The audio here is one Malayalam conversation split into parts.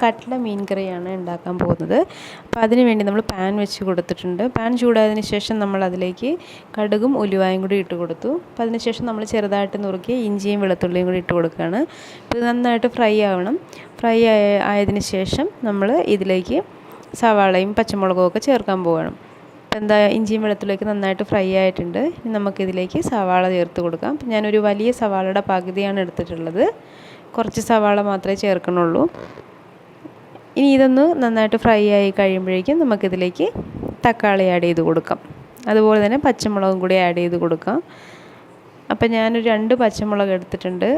കട്ട്ല മീൻ കറിയാണ് ഉണ്ടാക്കാൻ പോകുന്നത്. അപ്പോൾ അതിന് വേണ്ടി നമ്മൾ പാൻ വെച്ച് കൊടുത്തിട്ടുണ്ട്. പാൻ ചൂടായതിന് ശേഷം നമ്മൾ അതിലേക്ക് കടുകും ഉലുവായും കൂടി ഇട്ട് കൊടുത്തു. അപ്പോൾ അതിന് ശേഷം നമ്മൾ ചെറുതായിട്ട് നുറുക്കി ഇഞ്ചിയും വെളുത്തുള്ളിയും കൂടി ഇട്ട് കൊടുക്കുകയാണ്. ഇത് നന്നായിട്ട് ഫ്രൈ ആവണം. ഫ്രൈ ആയ ആയതിന് ശേഷം നമ്മൾ ഇതിലേക്ക് സവാളയും പച്ചമുളകും ഒക്കെ ചേർക്കാൻ പോവുകയാണ്. എന്താ ഇഞ്ചിയും വെളുത്തുള്ളിയൊക്കെ നന്നായിട്ട് ഫ്രൈ ആയിട്ടുണ്ട്. ഇനി നമുക്കിതിലേക്ക് സവാള ചേർത്ത് കൊടുക്കാം. ഞാനൊരു വലിയ സവാളയുടെ പകുതിയാണ് എടുത്തിട്ടുള്ളത്. കുറച്ച് സവാള മാത്രമേ ചേർക്കണുള്ളൂ ഇനി ഇതൊന്ന് നന്നായിട്ട് ഫ്രൈ ആയി കഴിയുമ്പോഴേക്കും നമുക്കിതിലേക്ക് തക്കാളി ആഡ് ചെയ്ത് കൊടുക്കാം. അതുപോലെ തന്നെ പച്ചമുളകും കൂടി ആഡ് ചെയ്ത് കൊടുക്കാം. അപ്പം ഞാനൊരു രണ്ട് പച്ചമുളക് എടുത്തിട്ടുണ്ട്.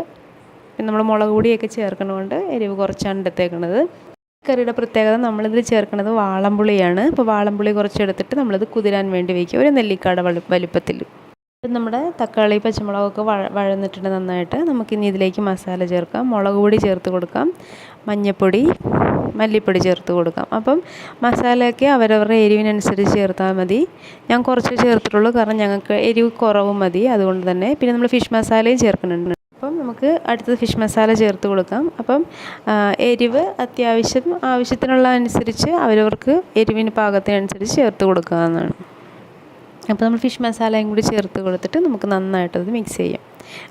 നമ്മൾ മുളക് പൊടിയൊക്കെ ചേർക്കണതുകൊണ്ട് എരിവ് കുറച്ചാണ് എടുത്തേക്കണത്. കറിയുടെ പ്രത്യേകത നമ്മളിതിൽ ചേർക്കുന്നത് വാളംപുളിയാണ്. അപ്പോൾ വാളംപുളി കുറച്ച് എടുത്തിട്ട് നമ്മളിത് കുതിരാൻ വേണ്ടി വയ്ക്കുക ഒരു നെല്ലിക്കാട് വലു വലിപ്പത്തിൽ. നമ്മുടെ തക്കാളി പച്ചമുളകൊക്കെ വഴ വഴന്നിട്ടുണ്ട് നന്നായിട്ട്. നമുക്കിനി ഇതിലേക്ക് മസാല ചേർക്കാം. മുളക് പൊടി ചേർത്ത് കൊടുക്കാം. മഞ്ഞൾപ്പൊടി മല്ലിപ്പൊടി ചേർത്ത് കൊടുക്കാം. അപ്പം മസാലയൊക്കെ അവരവരുടെ എരിവിനനുസരിച്ച് ചേർത്താൽ മതി. ഞാൻ കുറച്ച് ചേർത്തിട്ടുള്ളൂ. കാരണം ഞങ്ങൾക്ക് എരിവ് കുറവ് മതി. അതുകൊണ്ട് തന്നെ പിന്നെ നമ്മൾ ഫിഷ് മസാലയും ചേർക്കുന്നുണ്ട്. അപ്പം നമുക്ക് അടുത്തത് ഫിഷ് മസാല ചേർത്ത് കൊടുക്കാം. അപ്പം എരിവ് അത്യാവശ്യം ആവശ്യത്തിനുള്ള അനുസരിച്ച് അവരവർക്ക് എരിവിന് പാകത്തിനനുസരിച്ച് ചേർത്ത് കൊടുക്കാവുന്നതാണ്. അപ്പോൾ നമ്മൾ ഫിഷ് മസാലയും കൂടി ചേർത്ത് കൊടുത്തിട്ട് നമുക്ക് നന്നായിട്ടത് മിക്സ് ചെയ്യാം.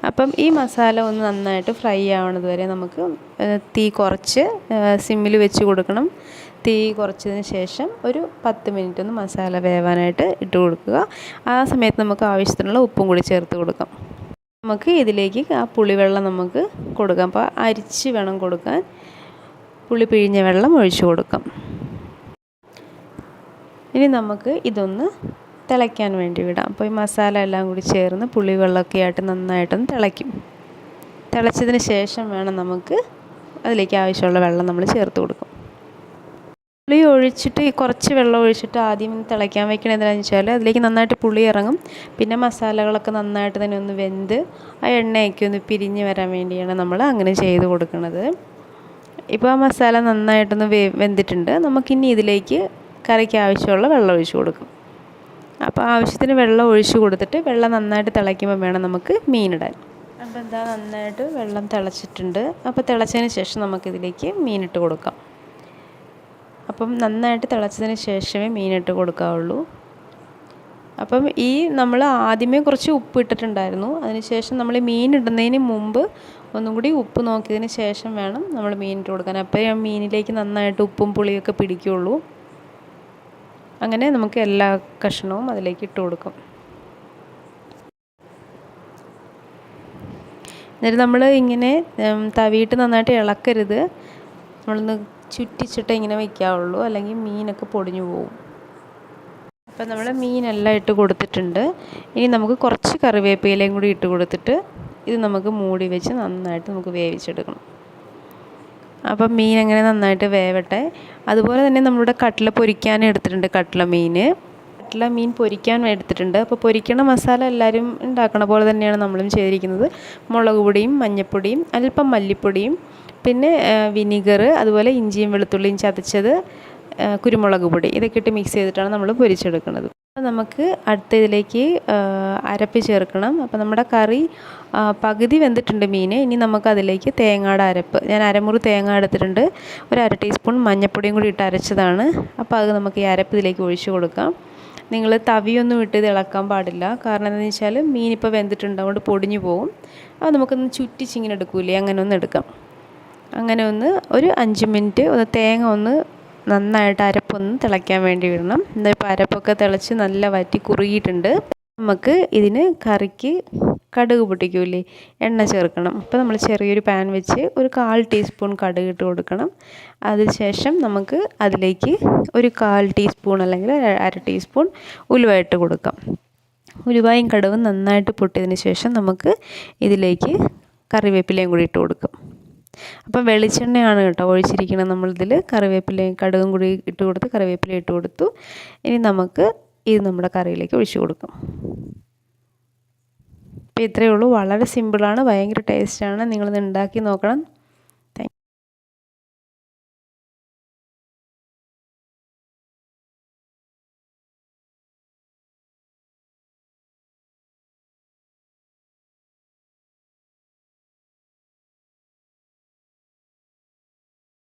അപ്പം ഈ മസാല ഒന്ന് നന്നായിട്ട് ഫ്രൈ ആവണത് വരെ നമുക്ക് തീ കുറച്ച് സിമ്മിൽ വെച്ച് കൊടുക്കണം. തീ കുറച്ചതിന് ശേഷം ഒരു പത്ത് മിനിറ്റ് ഒന്ന് മസാല വേവാനായിട്ട് ഇട്ട് കൊടുക്കുക. ആ സമയത്ത് നമുക്ക് ആവശ്യത്തിനുള്ള ഉപ്പും കൂടി ചേർത്ത് കൊടുക്കാം. നമുക്ക് ഇതിലേക്ക് ആ പുളിവെള്ളം നമുക്ക് കൊടുക്കാം. അപ്പോൾ അരിച്ച് വേണം കൊടുക്കാൻ. പുളി പിഴിഞ്ഞ വെള്ളം ഒഴിച്ചു കൊടുക്കാം. ഇനി നമുക്ക് ഇതൊന്ന് തിളയ്ക്കാൻ വേണ്ടി വിടാം. അപ്പോൾ ഈ മസാല എല്ലാം കൂടി ചേർന്ന് പുളി വെള്ളമൊക്കെ ആയിട്ട് നന്നായിട്ടൊന്ന് തിളയ്ക്കും. തിളച്ചതിന് ശേഷം വേണം നമുക്ക് അതിലേക്ക് ആവശ്യമുള്ള വെള്ളം നമ്മൾ ചേർത്ത് കൊടുക്കും. പുളി ഒഴിച്ചിട്ട് കുറച്ച് വെള്ളം ഒഴിച്ചിട്ട് ആദ്യം തിളയ്ക്കാൻ വെക്കണത് എന്താണെന്ന് വെച്ചാൽ അതിലേക്ക് നന്നായിട്ട് പുളി ഇറങ്ങും. പിന്നെ മസാലകളൊക്കെ നന്നായിട്ട് തന്നെ ഒന്ന് വെന്ത് ആ എണ്ണയൊക്കെ ഒന്ന് പിരിഞ്ഞ് വരാൻ വേണ്ടിയാണ് നമ്മൾ അങ്ങനെ ചെയ്ത് കൊടുക്കുന്നത് ഇപ്പോൾ ആ മസാല നന്നായിട്ടൊന്ന് വെ വെന്തിട്ടുണ്ട്. നമുക്കിനി ഇതിലേക്ക് കറിക്ക് ആവശ്യമുള്ള വെള്ളം ഒഴിച്ച് കൊടുക്കും. അപ്പോൾ ആവശ്യത്തിന് വെള്ളം ഒഴിച്ച് കൊടുത്തിട്ട് വെള്ളം നന്നായിട്ട് തിളയ്ക്കുമ്പോൾ വേണം നമുക്ക് മീനിടാൻ. അപ്പോൾ എന്താ നന്നായിട്ട് വെള്ളം തിളച്ചിട്ടുണ്ട്. അപ്പോൾ തിളച്ചതിന് ശേഷം നമുക്കിതിലേക്ക് മീനിട്ട് കൊടുക്കാം. അപ്പം നന്നായിട്ട് തിളച്ചതിന് ശേഷമേ മീനിട്ട് കൊടുക്കാവുള്ളൂ. അപ്പം ഈ നമ്മൾ ആദ്യമേ കുറച്ച് ഉപ്പ് ഇട്ടിട്ടുണ്ടായിരുന്നു. അതിനുശേഷം നമ്മൾ മീൻ ഇടുന്നതിന് മുമ്പ് ഒന്നും കൂടി ഉപ്പ് നോക്കിയതിന് ശേഷം വേണം നമ്മൾ മീനിട്ട് കൊടുക്കാൻ. അപ്പോൾ മീനിലേക്ക് നന്നായിട്ട് ഉപ്പും പുളിയൊക്കെ പിടിക്കുകയുള്ളൂ അങ്ങനെ നമുക്ക് എല്ലാ കഷ്ണവും അതിലേക്ക് ഇട്ട് കൊടുക്കും. എന്നിട്ട് നമ്മൾ ഇങ്ങനെ തവിയിട്ട് നന്നായിട്ട് ഇളക്കരുത്. നമ്മളൊന്ന് ചുറ്റിച്ചിട്ട് ഇങ്ങനെ വയ്ക്കാവുള്ളൂ അല്ലെങ്കിൽ മീനൊക്കെ പൊടിഞ്ഞു പോകും അപ്പം നമ്മൾ മീനെല്ലാം ഇട്ട് കൊടുത്തിട്ടുണ്ട്. ഇനി നമുക്ക് കുറച്ച് കറിവേപ്പിലയും കൂടി ഇട്ട് കൊടുത്തിട്ട് ഇത് നമുക്ക് മൂടി വെച്ച് നന്നായിട്ട് നമുക്ക് വേവിച്ചെടുക്കണം. അപ്പം മീൻ അങ്ങനെ നന്നായിട്ട് വേവട്ടെ. അതുപോലെ തന്നെ നമ്മളിവിടെ കട്ട്ല പൊരിക്കാൻ എടുത്തിട്ടുണ്ട് കട്ട്ല മീൻ. കട്ട്ല മീൻ പൊരിക്കാൻ എടുത്തിട്ടുണ്ട്. അപ്പോൾ പൊരിക്കണ മസാല എല്ലാവരും ഉണ്ടാക്കണ പോലെ തന്നെയാണ് നമ്മളും ചെയ്തിരിക്കുന്നത്. മുളക് പൊടിയും മഞ്ഞൾപ്പൊടിയും അല്പം മല്ലിപ്പൊടിയും പിന്നെ വിനിഗർ അതുപോലെ ഇഞ്ചിയും വെളുത്തുള്ളിയും ചതച്ചത് കുരുമുളക് പൊടി. ഇതൊക്കെ ഇട്ട് മിക്സ് ചെയ്തിട്ടാണ് നമ്മൾ പൊരിച്ചെടുക്കുന്നത്. നമുക്ക് അടുത്ത ഇതിലേക്ക് അരപ്പ് ചേർക്കണം. അപ്പോൾ നമ്മുടെ കറി പകുതി വെന്തിട്ടുണ്ട് മീൻ ഇനി നമുക്ക് അതിലേക്ക് തേങ്ങയുടെ അരപ്പ്. ഞാൻ അരമുറി തേങ്ങ എടുത്തിട്ടുണ്ട്. ഒരു അര ടീസ്പൂൺ മഞ്ഞൾപ്പൊടിയും കൂടി ഇട്ട് അരച്ചതാണ്. അപ്പോൾ അത് നമുക്ക് ഈ അരപ്പ് ഇതിലേക്ക് ഒഴിച്ചു കൊടുക്കാം. നിങ്ങൾ തവിയൊന്നും ഇട്ട് ഇത് ഇളക്കാൻ പാടില്ല. കാരണം എന്താണെന്ന് വെച്ചാൽ മീൻ ഇപ്പോൾ വെന്തിട്ടുണ്ട് അതുകൊണ്ട് പൊടിഞ്ഞു പോകും അപ്പോൾ നമുക്കൊന്ന് ചുറ്റിച്ചിങ്ങനെ എടുക്കൂലേ അങ്ങനെ ഒന്ന് എടുക്കാം. അങ്ങനെ ഒന്ന് ഒരു അഞ്ച് മിനിറ്റ് ഒന്ന് തേങ്ങ ഒന്ന് നന്നായിട്ട് അരപ്പൊന്ന് തിളയ്ക്കാൻ വേണ്ടി വിടണം. ഇന്നിപ്പോൾ അരപ്പൊക്കെ തിളച്ച് നല്ല വറ്റി കുറുകിയിട്ടുണ്ട്. നമുക്ക് ഇതിന് കറിക്ക് കടുക് പൊട്ടിക്കൂലേ എണ്ണ ചേർക്കണം. അപ്പോൾ നമ്മൾ ചെറിയൊരു പാൻ വെച്ച് ഒരു കാൽ ടീസ്പൂൺ കടുക് ഇട്ട് കൊടുക്കണം. അതിനുശേഷം നമുക്ക് അതിലേക്ക് ഒരു കാൽ ടീസ്പൂൺ അല്ലെങ്കിൽ അര ടീസ്പൂൺ ഉലുവ ഇട്ട് കൊടുക്കാം. ഉലുവായും കടുവും നന്നായിട്ട് പൊട്ടിയതിന് ശേഷം നമുക്ക് ഇതിലേക്ക് കറിവേപ്പിലയും കൂടി ഇട്ട് കൊടുക്കും. അപ്പം വെളിച്ചെണ്ണയാണ് കേട്ടോ ഒഴിച്ചിരിക്കുന്നത് നമ്മളിതിൽ കറിവേപ്പിലയും കടുകും കൂടി ഇട്ട് കൊടുത്ത് കറിവേപ്പില ഇട്ട് കൊടുത്തു. ഇനി നമുക്ക് ഇത് നമ്മുടെ കറിയിലേക്ക് ഒഴിച്ചു കൊടുക്കും. അപ്പോൾ ഇത്രയേ ഉള്ളൂ. വളരെ സിമ്പിളാണ്. ഭയങ്കര ടേസ്റ്റാണ്. നിങ്ങളിത് ഉണ്ടാക്കി നോക്കണം.